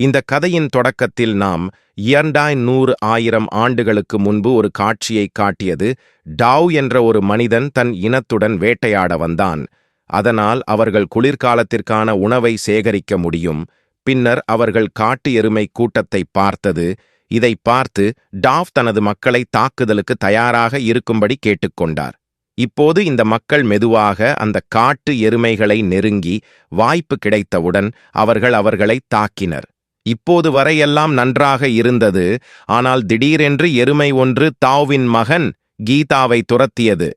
இந்த கதையின் தொடக்கத்தில் நாம் இரண்டாய் நூறு ஆயிரம் ஆண்டுகளுக்கு முன்பு ஒரு காட்சியை காட்டியது டாவ் என்ற ஒரு மனிதன் தன் இனத்துடன் வேட்டையாட வந்தான். அதனால் அவர்கள் குளிர்காலத்திற்கான உணவை சேகரிக்க முடியும். பின்னர் அவர்கள் காட்டு எருமை கூட்டத்தை பார்த்தது. இதை பார்த்து டாவ் தனது மக்களை தாக்குதலுக்கு தயாராக இருக்கும்படி கேட்டுக்கொண்டார். இப்போது இந்த மக்கள் மெதுவாக அந்த காட்டு எருமைகளை நெருங்கி வாய்ப்பு கிடைத்தவுடன் அவர்கள் அவர்களை தாக்கினர். இப்போது வரையெல்லாம் நன்றாக இருந்தது. ஆனால் திடீரென்று எருமை ஒன்று தாவின் மகன் கீதாவை துரத்தியது.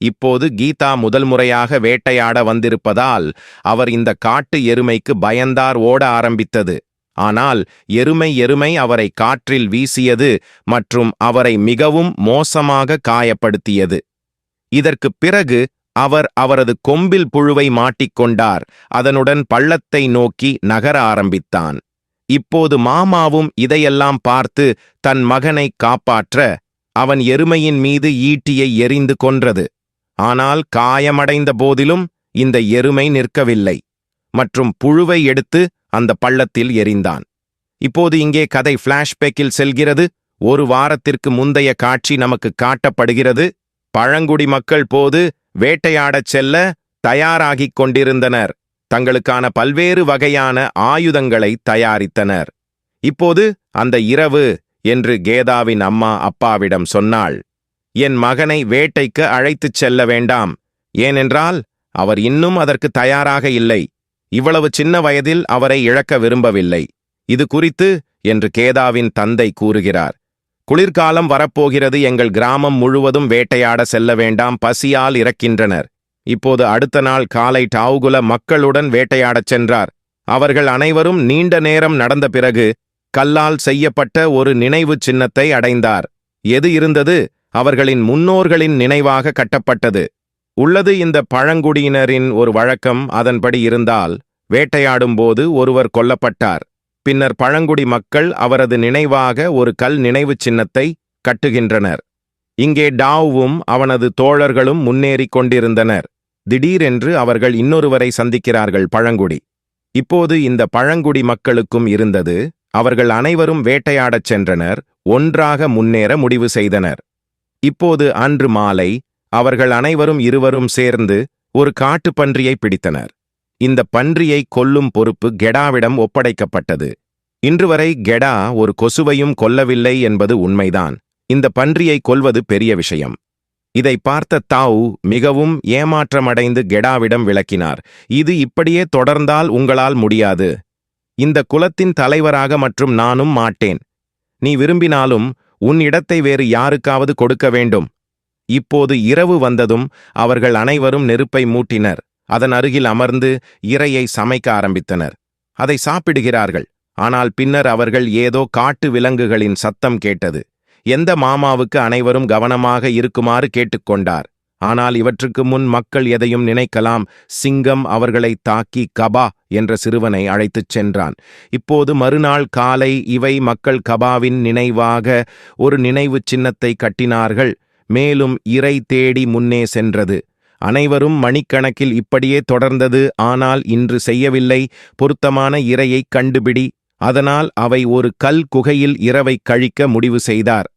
இப்போது கீதா முதல் முறையாக வேட்டையாட வந்திருப்பதால் அவர் இந்த காட்டு எருமைக்கு பயந்தார் ஓட ஆரம்பித்தது. ஆனால் எருமை எருமை அவரை காற்றில் வீசியது மற்றும் அவரை மிகவும் மோசமாக காயப்படுத்தியது. இதற்குப் பிறகு அவர் அவரது கொம்பில் புழுவை மாட்டிக்கொண்டார். அதனுடன் பள்ளத்தை நோக்கி நகர ஆரம்பித்தான். இப்போது மாமாவும் இதையெல்லாம் பார்த்து தன் மகனை காப்பாற்ற அவன் எருமையின் மீது ஈட்டியை எறிந்து கொன்றது. ஆனால் காயமடைந்த போதிலும் இந்த எருமை நிற்கவில்லை. மற்றும் புழுவை எடுத்து அந்த பள்ளத்தில் எரிந்தான். இப்போது இங்கே கதை பிளாஷ்பேக்கில் செல்கிறது. ஒரு வாரத்திற்கு முந்தைய காட்சி நமக்கு காட்டப்படுகிறது. பழங்குடி மக்கள் போது வேட்டையாடச் செல்ல தயாராகிக் கொண்டிருந்தனர். தங்களுக்கான பல்வேறு வகையான ஆயுதங்களை தயாரித்தனர். இப்போது அந்த இரவு என்று கேதாவின் அம்மா அப்பாவிடம் சொன்னாள் என் மகனை வேட்டைக்கு அழைத்துச் செல்ல வேண்டாம். ஏனென்றால் அவர் இன்னும் அதற்கு தயாராக இல்லை. இவ்வளவு சின்ன வயதில் அவரை இழக்க விரும்பவில்லை. இது குறித்து என்று கேதாவின் தந்தை கூறுகிறார். குளிர்காலம் வரப்போகிறது. எங்கள் கிராமம் முழுவதும் வேட்டையாட செல்ல வேண்டாம். பசியால் இறக்கின்றனர். இப்போது அடுத்த நாள் காலை டாவுகுல மக்களுடன் வேட்டையாடச் சென்றார். அவர்கள் அனைவரும் நீண்ட நேரம் நடந்த பிறகு கல்லால் செய்யப்பட்ட ஒரு நினைவு சின்னத்தை அடைந்தார். எது இருந்தது? அவர்களின் முன்னோர்களின் நினைவாக கட்டப்பட்டது. உள்ளது இந்த பழங்குடியினரின் ஒரு வழக்கம் அதன்படி இருந்தால் வேட்டையாடும்போது ஒருவர் கொல்லப்பட்டார். பின்னர் பழங்குடி மக்கள் அவரது நினைவாக ஒரு கல் நினைவுச் சின்னத்தை கட்டுகின்றனர். இங்கே டாவும் அவனது தோழர்களும் முன்னேறிக் கொண்டிருந்தனர். திடீரென்று அவர்கள் இன்னொருவரை சந்திக்கிறார்கள் பழங்குடி. இப்போது இந்த பழங்குடி மக்களுக்கும் இருந்தது அவர்கள் அனைவரும் வேட்டையாடச் சென்றனர் ஒன்றாக முன்னேற முடிவு செய்தனர். இப்போது அன்று மாலை அவர்கள் அனைவரும் இருவரும் சேர்ந்து ஒரு காட்டுப் பன்றியை பிடித்தனர். இந்த பன்றியை கொல்லும் பொறுப்பு கெடாவிடம் ஒப்படைக்கப்பட்டது. இன்று வரை கெடா ஒரு கொசுவையும் கொல்லவில்லை என்பது உண்மைதான். இந்த பன்றியை கொல்வது பெரிய விஷயம். இதை பார்த்த தாவ் மிகவும் ஏமாற்றமடைந்து கெடாவிடம் விளக்கினார் இது இப்படியே தொடர்ந்தால் உங்களால் முடியாது. இந்த குலத்தின் தலைவராக மற்றும் நானும் மாட்டேன். நீ விரும்பினாலும் உன் இடத்தை வேறு யாருக்காவது கொடுக்க வேண்டும். இப்போது இரவு வந்ததும் அவர்கள் அனைவரும் நெருப்பை மூட்டினர். அதன் அருகில் அமர்ந்து இரையை சமைக்க ஆரம்பித்தனர். அதை சாப்பிடுகிறார்கள். ஆனால் பின்னர் அவர்கள் ஏதோ காட்டு விலங்குகளின் சத்தம் கேட்டது. எந்த மாமாவுக்கு அனைவரும் கவனமாக இருக்குமாறு கேட்டுக்கொண்டார். ஆனால் இவற்றுக்கு முன் மக்கள் எதையும் நினைக்கலாம். சிங்கம் அவர்களை தாக்கி கபா என்ற சிறுவனை அழைத்துச் சென்றான். இப்போது மறுநாள் காலை இவை மக்கள் கபாவின் நினைவாக ஒரு நினைவுச் சின்னத்தை கட்டினார்கள். மேலும் இறை தேடி முன்னே சென்றது. அனைவரும் மணிக்கணக்கில் இப்படியே தொடர்ந்தது. ஆனால் இன்று செய்யவில்லை. பொருத்தமான இரையைக் கண்டுபிடி அதனால் அவை ஒரு கல் குகையில் இரவை கழிக்க முடிவு செய்தார்.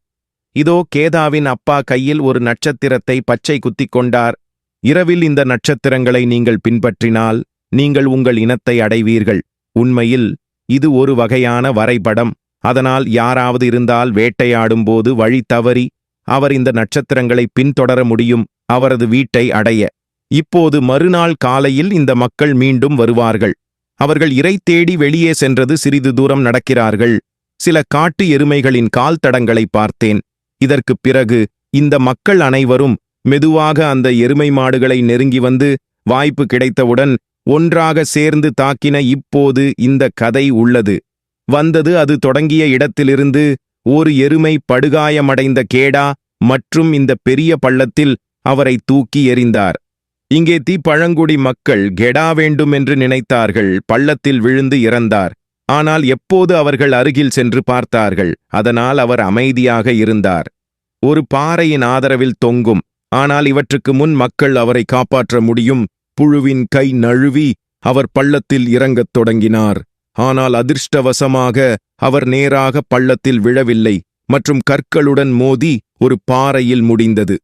இதோ கேதாவின் அப்பா கையில் ஒரு நட்சத்திரத்தை பச்சை குத்திக் கொண்டார். இரவில் இந்த நட்சத்திரங்களை நீங்கள் பின்பற்றினால் நீங்கள் உங்கள் இனத்தை அடைவீர்கள். உண்மையில் இது ஒரு வகையான வரைபடம். அதனால் யாராவது இருந்தால் வேட்டையாடும்போது வழி தவறி அவர் இந்த நட்சத்திரங்களை பின்தொடர முடியும். அவரது வீட்டை அடைய. இப்போது மறுநாள் காலையில் இந்த மக்கள் மீண்டும் வருவார்கள். அவர்கள் இறை தேடி வெளியே சென்றது சிறிது தூரம் நடக்கிறார்கள். சில காட்டு எருமைகளின் கால் தடங்களை பார்த்தேன். இதற்குப் பிறகு இந்த மக்கள் அனைவரும் மெதுவாக அந்த எருமை மாடுகளை நெருங்கி வந்து வாய்ப்பு கிடைத்தவுடன் ஒன்றாக சேர்ந்து தாக்கின இப்போது இந்த கதை உள்ளது. வந்தது அது தொடங்கிய இடத்திலிருந்து ஒரு எருமை படுகாயமடைந்த கேடா மற்றும் இந்த பெரிய பள்ளத்தில் அவரை தூக்கி எறிந்தார். இங்கே தீ பழங்குடி மக்கள் கெடா வேண்டும் என்று நினைத்தார்கள் பள்ளத்தில் விழுந்து இறந்தார். ஆனால் எப்போது அவர்கள் அருகில் சென்று பார்த்தார்கள் அதனால் அவர் அமைதியாக இருந்தார். ஒரு பாறையின் ஆதரவில் தொங்கும் ஆனால் இவற்றுக்கு முன் மக்கள் அவரை காப்பாற்ற முடியும். புழுவின் கை நழுவி அவர் பள்ளத்தில் இறங்கத் தொடங்கினார். ஆனால் அதிர்ஷ்டவசமாக அவர் நேராக பள்ளத்தில் விழவில்லை மற்றும் கற்களுடன் மோதி ஒரு பாறையில் முடிந்தது.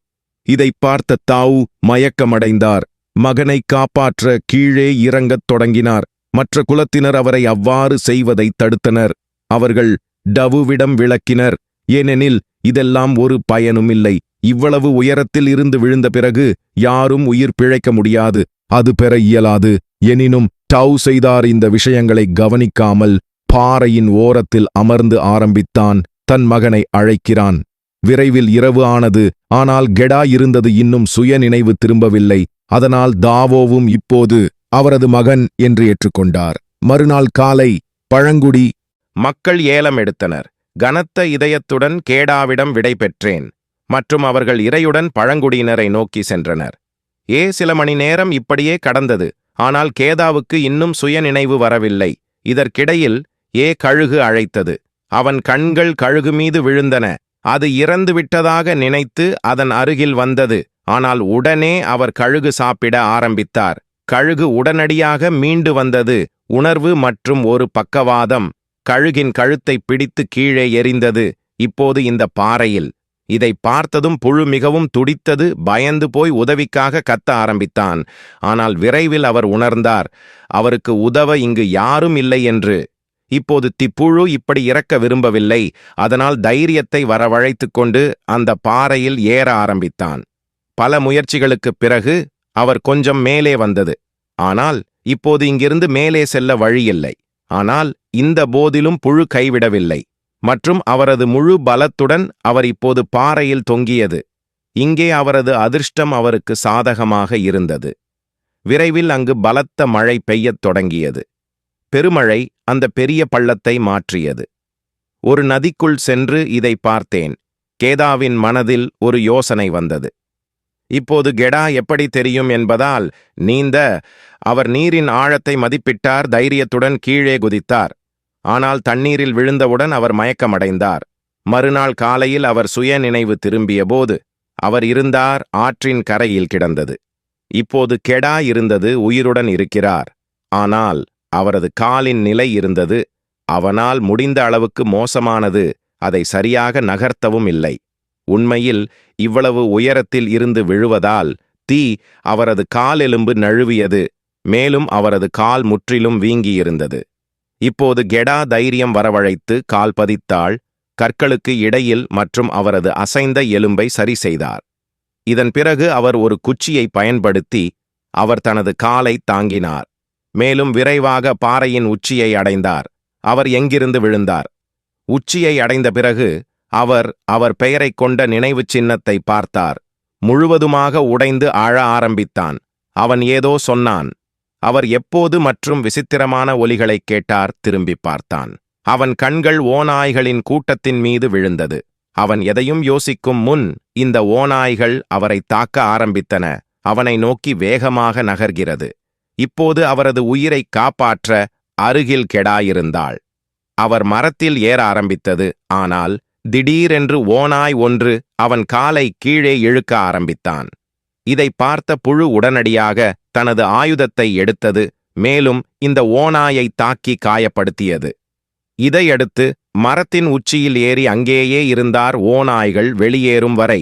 இதைப் பார்த்த தாவு மயக்கமடைந்தார். மகனை காப்பாற்ற கீழே இறங்கத் தொடங்கினார். மற்ற குலத்தினர் அவரை அவ்வாறு செய்வதை தடுத்தனர். அவர்கள் டவுவிடம் விளக்கினர் ஏனெனில் இதெல்லாம் ஒரு பயனுமில்லை இவ்வளவு உயரத்தில் இருந்து விழுந்த பிறகு யாரும் உயிர் பிழைக்க முடியாது. அது பெற இயலாது. எனினும் டவு செய்தார் இந்த விஷயங்களை கவனிக்காமல் பாறையின் ஓரத்தில் அமர்ந்து ஆரம்பித்தான். தன் மகனை அழைக்கிறான். விரைவில் இரவு ஆனது. ஆனால் கெடா இருந்தது இன்னும் சுய நினைவு திரும்பவில்லை. அதனால் தாவோவும் இப்போது அவரது மகன் என்று ஏற்றுக்கொண்டார். மறுநாள் காலை பழங்குடி மக்கள் ஏலம் எடுத்தனர். கனத்த இதயத்துடன் கேடாவிடம் விடை பெற்றேன். மற்றும் அவர்கள் இறையுடன் பழங்குடியினரை நோக்கி சென்றனர். ஏ சில மணி நேரம் இப்படியே கடந்தது. ஆனால் கேதாவுக்கு இன்னும் சுயநினைவு வரவில்லை. இதற்கிடையில் ஏ கழுகு அழைத்தது. அவன் கண்கள் கழுகு மீது விழுந்தன. அது இறந்து விட்டதாக நினைத்து அதன் அருகில் வந்தது. ஆனால் உடனே அவர் கழுகு சாப்பிட ஆரம்பித்தார். கழுகு உடனடியாக மீண்டு வந்தது. உணர்வு மற்றும் ஒரு பக்கவாதம். கழுகின் கழுத்தை பிடித்து கீழே எறிந்தது. இப்போது இந்த பாறையில். இதை பார்த்ததும் புழு மிகவும் துடித்தது. பயந்து போய் உதவிக்காக கத்த ஆரம்பித்தான். ஆனால் விரைவில் அவர் உணர்ந்தார். அவருக்கு உதவ இங்கு யாரும் இல்லை என்று. இப்போது திப்புழு இப்படி இறக்க விரும்பவில்லை. அதனால் தைரியத்தை வரவழைத்துக் கொண்டு அந்த பாறையில் ஏற ஆரம்பித்தான். பல முயற்சிகளுக்குப் பிறகு அவர் கொஞ்சம் மேலே வந்தது. ஆனால் இப்போது இங்கிருந்து மேலே செல்ல வழியில்லை. ஆனால் இந்த போதிலும் புழு கைவிடவில்லை. மற்றும் அவரது முழு பலத்துடன் அவர் இப்போது பாறையில் தொங்கியது. இங்கே அவரது அதிர்ஷ்டம் அவருக்கு சாதகமாக இருந்தது. விரைவில் அங்கு பலத்த மழை பெய்யத் தொடங்கியது. பெருமழை அந்த பெரிய பள்ளத்தை மாற்றியது. ஒரு நதிக்குள் சென்று இதை பார்த்தேன். கேதாவின் மனதில் ஒரு யோசனை வந்தது. இப்போது கெடா எப்படி தெரியும் என்பதால் நீந்த அவர் நீரின் ஆழத்தை மதிப்பிட்டார் தைரியத்துடன் கீழே குதித்தார். ஆனால் தண்ணீரில் விழுந்தவுடன் அவர் மயக்கமடைந்தார். மறுநாள் காலையில் அவர் சுய நினைவு திரும்பியபோது அவர் இருந்தார் ஆற்றின் கரையில் கிடந்தது. இப்போது கெடா இருந்தது உயிருடன் இருக்கிறார். ஆனால் அவரது காலின் நிலை இருந்தது. அவனால் முடிந்த அளவுக்கு மோசமானது. அதை சரியாக நகர்த்தவும் இல்லை. உண்மையில் இவ்வளவு உயரத்தில் இருந்து விழுவதால் தீ அவரது காலெலும்பு நழுவியது. மேலும் அவரது கால் முற்றிலும் வீங்கியிருந்தது. இப்போது கெடா தைரியம் வரவழைத்து கால் பதித்தாள். கற்களுக்கு இடையில் மற்றும் அவரது அசைந்த எலும்பை சரி செய்தார். இதன் பிறகு அவர் ஒரு குச்சியை பயன்படுத்தி அவர் தனது காலை தாங்கினார். மேலும் விரைவாக பாறையின் உச்சியை அடைந்தார். அவர் எங்கிருந்து விழுந்தார்? உச்சியை அடைந்த பிறகு அவர் அவர் பெயரைக் கொண்ட நினைவுச் சின்னத்தை பார்த்தார். முழுவதுமாக உடைந்து ஆழ ஆரம்பித்தான். அவன் ஏதோ சொன்னான். அவர் எப்போது மற்றும் விசித்திரமான ஒலிகளைக் கேட்டார் திரும்பி பார்த்தான். அவன் கண்கள் ஓநாய்களின் கூட்டத்தின் மீது விழுந்தது. அவன் எதையும் யோசிக்கும் முன் இந்த ஓநாய்கள் அவரை தாக்க ஆரம்பித்தன. அவனை நோக்கி வேகமாக நகர்கிறது. இப்போது அவரது உயிரை காப்பாற்ற அருகில் கெடாயிருந்தாள். அவர் மரத்தில் ஏற ஆரம்பித்தது. ஆனால் திடீரென்று ஓநாய் ஒன்று அவன் காலை கீழே இழுக்க ஆரம்பித்தான். இதை பார்த்த புழு உடனடியாக தனது ஆயுதத்தை எடுத்தது. மேலும் இந்த ஓனாயை தாக்கி காயப்படுத்தியது. இதையடுத்து மரத்தின் உச்சியில் ஏறி அங்கேயே இருந்தார் ஓநாய்கள் வெளியேறும் வரை.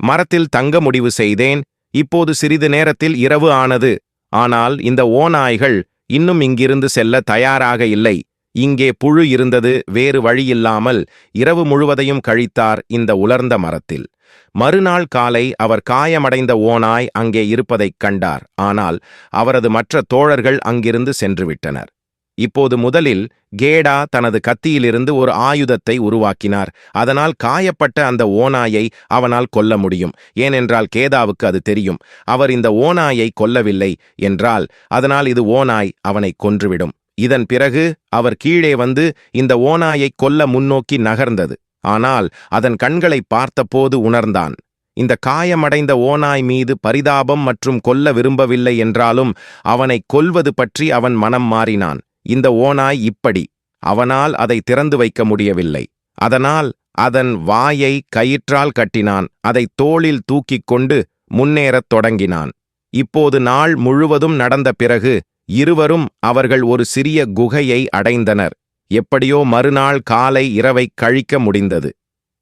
மரத்தில் தங்க முடிவு செய்தேன். இப்போது சிறிது நேரத்தில் இரவு ஆனது. ஆனால் இந்த ஓநாய்கள் இன்னும் இங்கிருந்து செல்ல தயாராக இல்லை. இங்கே புழு இருந்தது வேறு வழியில்லாமல் இரவு முழுவதையும் கழித்தார் இந்த உலர்ந்த மரத்தில். மறுநாள் காலை அவர் காயமடைந்த ஓனாய் அங்கே இருப்பதைக் கண்டார். ஆனால் அவரது மற்ற தோழர்கள் அங்கிருந்து சென்றுவிட்டனர். இப்போது முதலில் கேடா தனது கத்தியிலிருந்து ஒரு ஆயுதத்தை உருவாக்கினார். அதனால் காயப்பட்ட அந்த ஓநாயை அவனால் கொல்ல முடியும். ஏனென்றால் கேதாவுக்கு அது தெரியும். அவர் இந்த ஓநாயை கொல்லவில்லை என்றால் அதனால் இது ஓநாய் அவனை கொன்றுவிடும். இதன் பிறகு அவர் கீழே வந்து இந்த ஓநாயை கொல்ல முன்னோக்கி நகர்ந்தது. ஆனால் அதன் கண்களை பார்த்தபோது உணர்ந்தான். இந்த காயமடைந்த ஓநாய் மீது பரிதாபம் மற்றும் கொல்ல விரும்பவில்லை என்றாலும் அவனை கொல்வது பற்றி அவன் மனம் மாறினான். இந்த ஓநாய் இப்படி அவனால் அதை திறந்து வைக்க முடியவில்லை. அதனால் அதன் வாயை கயிற்றால் கட்டினான் அதை தோளில் தூக்கிக் கொண்டு முன்னேறத் தொடங்கினான். இப்போது நாள் முழுவதும் நடந்த பிறகு இருவரும் அவர்கள் ஒரு சிறிய குகையை அடைந்தனர். எப்படியோ மறுநாள் காலை இரவைக் கழிக்க முடிந்தது.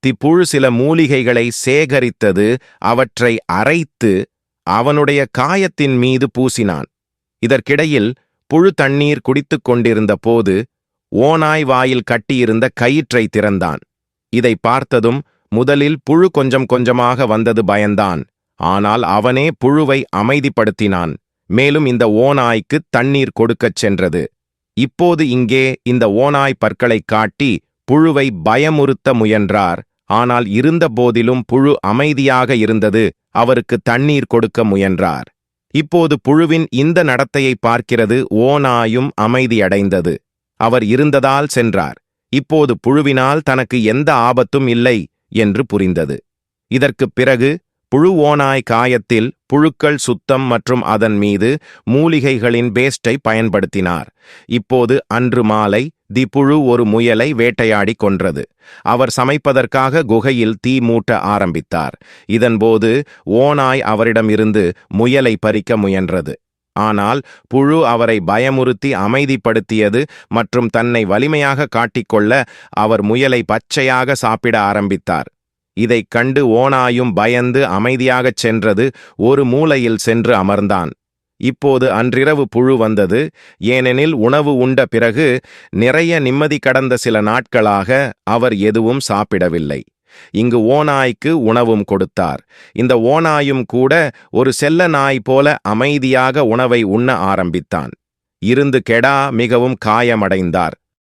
திப்புழு சில மூலிகைகளை சேகரித்தது அவற்றை அரைத்து அவனுடைய காயத்தின் மீது பூசினான். இதற்கிடையில் புழு தண்ணீர் குடித்துக் கொண்டிருந்த போது ஓநாய் வாயில் கட்டியிருந்த கயிற்றை திறந்தான். இதை பார்த்ததும் முதலில் புழு கொஞ்சம் கொஞ்சமாக வந்தது பயந்தான். ஆனால் அவனே புழுவை அமைதிப்படுத்தினான். மேலும் இந்த ஓநாய்க்கு தண்ணீர் கொடுக்கச் சென்றது. இப்போது இங்கே இந்த ஓநாய் பற்களைக் காட்டி புழுவை பயமுறுத்த முயன்றார். ஆனால் இருந்த போதிலும் புழு அமைதியாக இருந்தது. அவருக்கு தண்ணீர் கொடுக்க முயன்றார். இப்போது புழுவின் இந்த நடத்தையை பார்க்கிறது ஓநாயும் அமைதியடைந்தது. அவர் இருந்ததால் சென்றார். இப்போது புழுவினால் தனக்கு எந்த ஆபத்தும் இல்லை என்று புரிந்தது. இதற்குப் பிறகு புழு ஓநாய் காயத்தில் புழுக்கள் சுத்தம் மற்றும் அதன் மீது மூலிகைகளின் பேஸ்டை பயன்படுத்தினார். இப்போது அன்று மாலை தி புழு ஒரு முயலை வேட்டையாடி கொன்றது. அவர் சமைப்பதற்காக குகையில் தீ மூட்ட ஆரம்பித்தார். இதன்போது ஓநாய் அவரிடமிருந்து முயலை பறிக்க முயன்றது. ஆனால் புழு அவரை பயமுறுத்தி அமைதிப்படுத்தியது மற்றும் தன்னை வலிமையாக காட்டிக்கொள்ள அவர் முயலை பச்சையாக சாப்பிட ஆரம்பித்தார். இதைக் கண்டு ஓநாயும் பயந்து அமைதியாகச் சென்றது ஒரு மூலையில் சென்று அமர்ந்தான். இப்போது அன்றிரவு புழு வந்தது ஏனெனில் உணவு உண்ட பிறகு நிறைய நிம்மதி கடந்த சில நாட்களாக அவர் எதுவும் சாப்பிடவில்லை. இங்கு ஓநாய்க்கு உணவும் கொடுத்தார். இந்த ஓநாயும் கூட ஒரு செல்ல நாய் போல அமைதியாக உணவை உண்ண ஆரம்பித்தான். இருந்து கெடா மிகவும் காயமடைந்தார்.